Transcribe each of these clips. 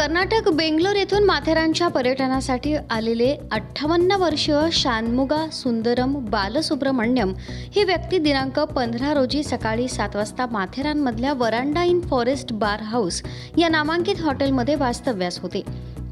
कर्नाटक बेंगलोर येथून माथेरानच्या पर्यटनासाठी आलेले अठ्ठावन्न वर्षीय शानमुगा सुंदरम बालसुब्रमण्यम ही व्यक्ती दिनांक पंधरा रोजी सकाळी सात वाजता माथेरानमधल्या veranda in forest bar house या नामांकित हॉटेलमध्ये वास्तव्यास होते.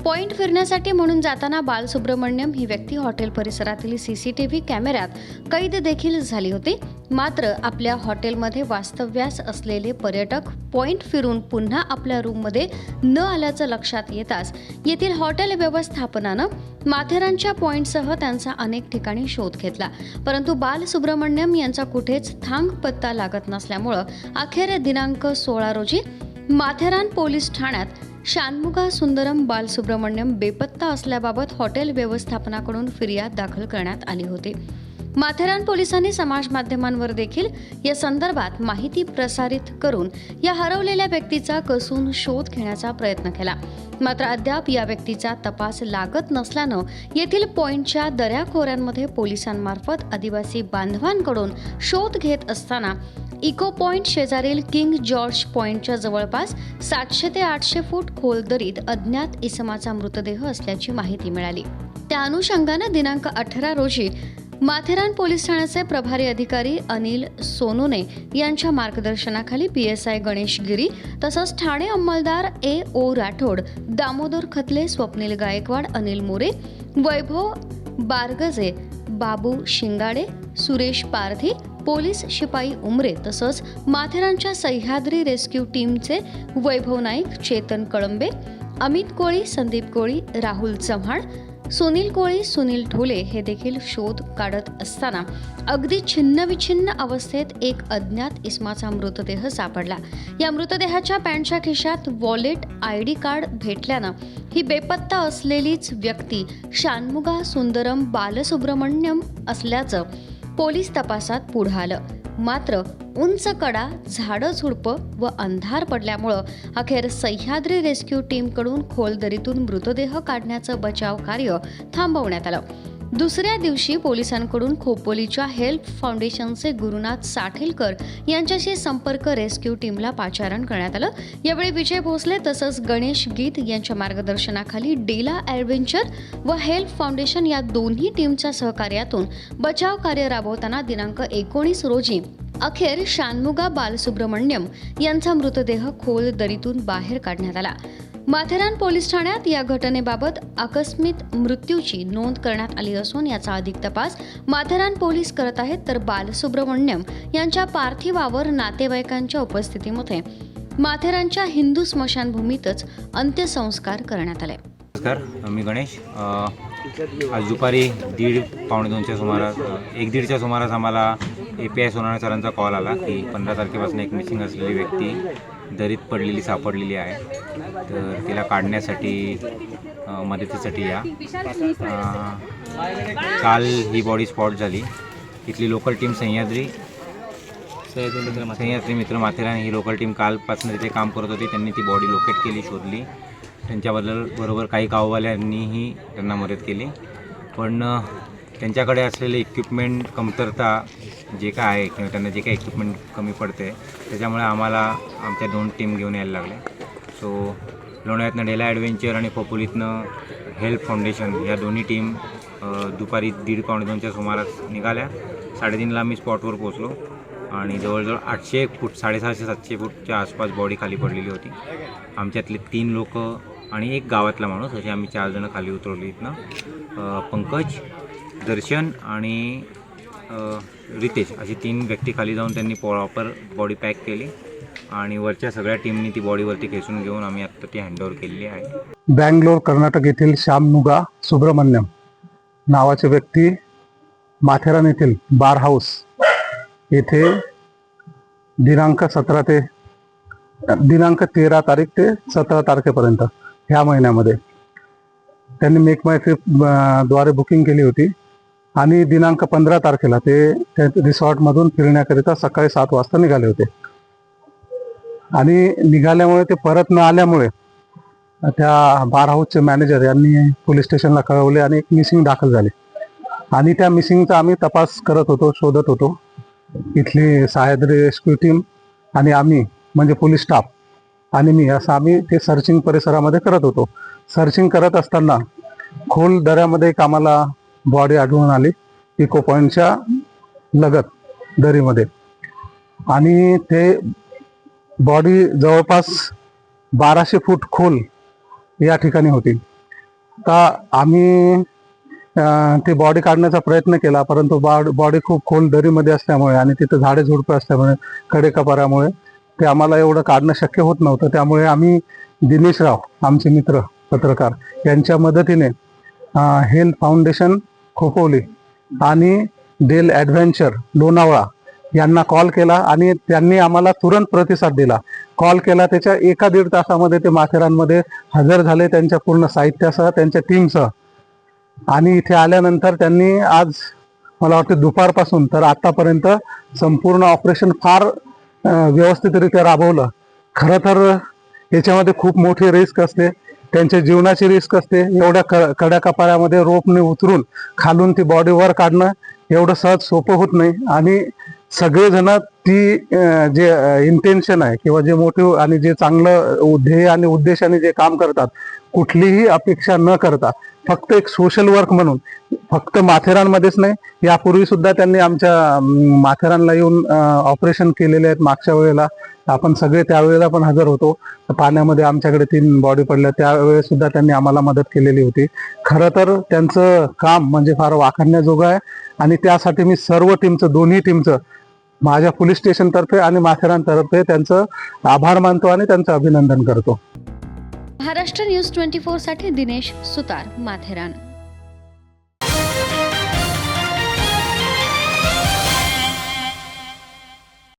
पॉईंट फिरण्यासाठी म्हणून जाताना बालसुब्रमण्यम ही व्यक्ती हॉटेल परिसरातील सीसीटीव्ही कॅमेऱ्यात कैद देखील झाली होती. मात्र आपल्या हॉटेलमध्ये वास्तव्यास असलेले पर्यटक पॉईंट फिरून पुन्हा आपल्या रूममध्ये न आल्याचं लक्षात येताच येथील हॉटेल व्यवस्थापनानं माथेरानच्या पॉईंटसह त्यांचा अनेक ठिकाणी शोध घेतला. परंतु बालसुब्रमण्यम यांचा कुठेच थांग पत्ता लागत नसल्यामुळं अखेर दिनांक सोळा रोजी माथेरान पोलीस ठाण्यात शानमुगा सुंदरम बालसुब्रमण्यम बेपत्ता असल्याबाबत हॉटेल व्यवस्थापनाकडून फिर्याद दाखल करण्यात आली होती. माथेरान पोलिसांनी समाज माध्यमांवर देखील या संदर्भात माहिती प्रसारित करून या हरवलेल्या व्यक्तीचा कसून शोध घेण्याचा प्रयत्न केला. मात्र अद्याप या व्यक्तीचा तपास लागत नसल्यानं येथील पॉईंटच्या दऱ्याखोऱ्यांमध्ये पोलिसांमार्फत आदिवासी बांधवांकडून शोध घेत असताना इको पॉइंट शेजारील किंग जॉर्ज पॉइंटच्या जवळपास सातशे ते आठशे फूट खोल दरीत अज्ञात इसमाचा मृतदेह असल्याची माहिती मिळाली. त्या अनुषंगानं दिनांक अठरा रोजी माथेरान पोलीस ठाण्याचे प्रभारी अधिकारी अनिल सोनोने यांच्या मार्गदर्शनाखाली P S I Ganesh Giri तसंच ठाणे अंमलदार A O Rathod Damodar Khatle Swapnil Gaikwad Anil More Vaibhav Bargaje Babu Shingade Suresh Pardhi police शिपाई उमरे तसंच माथेरानच्या सह्याद्री रेस्क्यू टीमचे वैभव नाईक चेतन कळंबे अमित कोळी संदीप कोळी राहुल चव्हाण सुनील कोळी सुनील ढोले हे देखील शोध काढत असताना अगदी छिन्नविछिन्न अवस्थेत एक अज्ञात इस्माचा मृतदेह सापडला. या मृतदेहाच्या पॅन्टच्या खिशात वॉलेट आय डी कार्ड भेटल्यानं ही बेपत्ता असलेलीच व्यक्ती शानमुगा सुंदरम बालसुब्रमण्यम असल्याचं पोलीस तपासात पुढं आलं. मात्र उंच कडा झाडं झुडपं व अंधार पडल्यामुळं अखेर सह्याद्री रेस्क्यू टीमकडून खोल दरीतून मृतदेह काढण्याचं बचाव कार्य थांबवण्यात आलं. दुसऱ्या दिवशी पोलिसांकडून खोपोलीच्या हेल्प फाउंडेशनचे गुरुनाथ साठेलकर यांच्याशी संपर्क रेस्क्यू टीमला पाचारण करण्यात आलं. यावेळी विजय भोसले तसंच गणेश गीत यांच्या मार्गदर्शनाखाली डेला ॲडव्हेंचर व हेल्प फाउंडेशन या दोन्ही टीमच्या सहकार्यातून बचाव कार्य राबवताना दिनांक एकोणीस रोजी अखेर शानमुगा बालसुब्रमण्यम यांचा मृतदेह खोल दरीतून बाहेर काढण्यात आला. माथेरान पोलीस ठाण्यात या घटनेबाबत आकस्मित मृत्यूची नोंद करण्यात आली असून याचा अधिक तपास माथेरान पोलीस करत आहेत तर बालसुब्रमण्यम यांच्या पार्थिवावर नातेवाईकांच्या उपस्थितीमध्ये. माथेरानच्या हिंदू स्मशानभूमीतच अंत्यसंस्कार करण्यात आले. नमस्कार मी गणेश. आज दुपारी दीड पावणे दोनच्या सुमारास एक दीडच्या सुमारास आम्हाला ए पी आय सोनाळे सरांचा कॉल आला की पंधरा तारखेपासून एक मिसिंग असलेली व्यक्ती दरीत पडलेली सापडलेली आहे. तर तिला काढण्यासाठी मदतीसाठी या. काल ही बॉडी स्पॉट झाली. इथली लोकल टीम सह्याद्री सह्याद्री मित्र माथेरान ही लोकल टीम कालपासून तिथे काम करत होती. त्यांनी ती बॉडी लोकेट केली शोधली. त्यांच्याबद्दल बरोबर काही गाववाल्यांनीही त्यांना मदत केली. पण त्यांच्याकडे असलेले इक्विपमेंट कमतरता जे काय आहे किंवा त्यांना जे काही इक्विपमेंट कमी पडते त्याच्यामुळे आम्हाला आमच्या दोन टीम घेऊन यायला लागल्या सो लोणावळ्यातनं डेला ॲडव्हेंचर आणि खोपोलीतनं हेल्प फाउंडेशन या दोन्ही टीम दुपारी दीड पावणे दोनच्या सुमारास निघाल्या. साडेतीनला आम्ही स्पॉटवर पोचलो आणि जवळजवळ आठशे फूट साडेसहाशे सातशे फूटच्या आसपास बॉडी खाली पडलेली होती. आमच्यातले तीन लोक आणि एक गावातला माणूस असे आम्ही चार जणं खाली उतरवली इथनं. पंकज दर्शन आणि रितेश अशी तीन व्यक्ती खाली जाऊन त्यांनी प्रॉपर बॉडी पॅक केली आणि वरच्या सगळ्या टीमनी ती बॉडीवरती खेचून घेऊन आम्ही आत्ता ती हँडओव्हर केलेली आहे. बँगलोर कर्नाटक येथील श्यामनुगा सुब्रमण्यम नावाचे व्यक्ती माथेरान येथील बार हाऊस येथे दिनांक सतरा ते दिनांक तेरा तारीख ते सतरा तारखेपर्यंत ह्या महिन्यामध्ये. त्यांनी मेक माय ट्रिपद्वारे बुकिंग केली होती. आणि दिनांक पंधरा तारखेला ते त्या रिसॉर्टमधून फिरण्याकरिता सकाळी सात वाजता निघाले होते. आणि निघाल्यामुळे ते परत न आल्यामुळे त्या बार हाऊसचे मॅनेजर यांनी पोलीस स्टेशनला कळवले आणि एक मिसिंग दाखल झाले. आणि त्या मिसिंगचा आम्ही तपास करत होतो शोधत होतो. इथली सह्याद्री रेस्क्यू टीम आणि आम्ही म्हणजे पोलीस स्टाफ आणि मी असं आम्ही ते सर्चिंग परिसरामध्ये करत होतो. सर्चिंग करत असताना खोल दऱ्यामध्ये एक आम्हाला बॉडी आढळून आली इको पॉईंटच्या लगत दरीमध्ये. आणि ते बॉडी जवळपास बाराशे फूट खोल या ठिकाणी होती. तर आम्ही ती बॉडी काढण्याचा प्रयत्न केला परंतु बॉडी खूप खोल दरीमध्ये असल्यामुळे आणि तिथं झाडे झुडपे असल्यामुळे कडेकपाऱ्यामुळे ते आम्हाला एवढं काढणं शक्य होत नव्हतं. त्यामुळे आम्ही दिनेश राव आमचे मित्र पत्रकार यांच्या मदतीने हेल्थ फाउंडेशन खोपोली आणि डेल ॲडव्हेंचर लोणावळा यांना कॉल केला आणि त्यांनी आम्हाला तुरंत प्रतिसाद दिला. कॉल केला त्याच्या एका दीड तासामध्ये ते माथेरानमध्ये हजर झाले त्यांच्या पूर्ण साहित्यासह त्यांच्या टीमसह. आणि इथे आल्यानंतर त्यांनी आज मला वाटतं दुपारपासून तर आतापर्यंत संपूर्ण ऑपरेशन फार व्यवस्थितरित्या राबवलं. खरं तर याच्यामध्ये खूप मोठी रिस्क असते. त्यांच्या जीवनाची रिस्क असते. एवढ्या क कड्या कपाऱ्यामध्ये रोपने उतरून खालून ती बॉडी वर काढणं एवढं सहज सोपं होत नाही. आणि सगळेजण ती जे इंटेन्शन आहे किंवा जे मोटिव्ह आणि जे चांगलं ध्येय आणि उद्देशाने जे काम करतात कुठलीही अपेक्षा न करता फक्त एक सोशल वर्क म्हणून फक्त माथेरानमध्येच नाही यापूर्वी सुद्धा त्यांनी आमच्या माथेरानला येऊन ऑपरेशन केलेले आहेत मागच्या वेळेला. आपण सगळे त्यावेळेला पण हजर होतो. पाण्यामध्ये आमच्याकडे तीन बॉडी पडल्या. त्यावेळेस सुद्धा त्यांनी आम्हाला मदत केलेली होती. खरं तर त्यांचं काम म्हणजे फार वाखाणण्याजोगं आहे. आणि त्यासाठी मी सर्व टीमचं दोन्ही टीमचं माझ्या पोलीस स्टेशनतर्फे आणि माथेरानतर्फे त्यांचं आभार मानतो आणि त्यांचं अभिनंदन करतो. महाराष्ट्र न्यूज ट्वेंटी फोरसाठी दिनेश सुतार माथेरान.